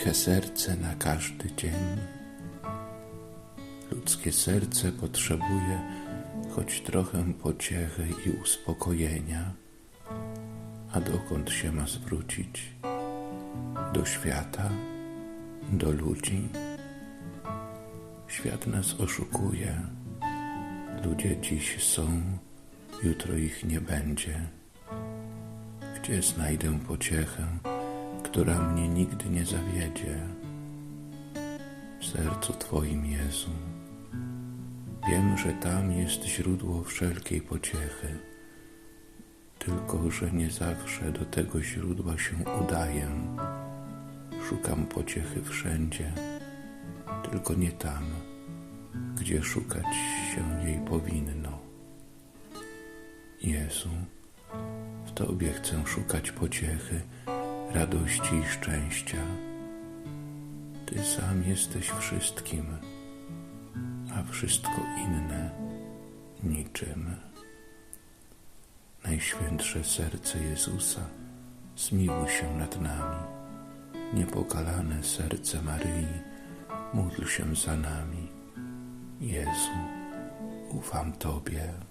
ciche serce na każdy dzień. Ludzkie serce potrzebuje choć trochę pociechy i uspokojenia. A dokąd się ma zwrócić? Do świata? Do ludzi? Świat nas oszukuje. Ludzie dziś są, jutro ich nie będzie. Gdzie znajdę pociechę, która mnie nigdy nie zawiedzie? W sercu Twoim, Jezu. Wiem, że tam jest źródło wszelkiej pociechy, tylko że nie zawsze do tego źródła się udaję. Szukam pociechy wszędzie, tylko nie tam, gdzie szukać się jej powinno. Jezu, w Tobie chcę szukać pociechy, radości i szczęścia. Ty sam jesteś wszystkim, a wszystko inne niczym. Najświętsze serce Jezusa, zmiłuj się nad nami. Niepokalane serce Maryi, módl się za nami. Jezu, ufam Tobie.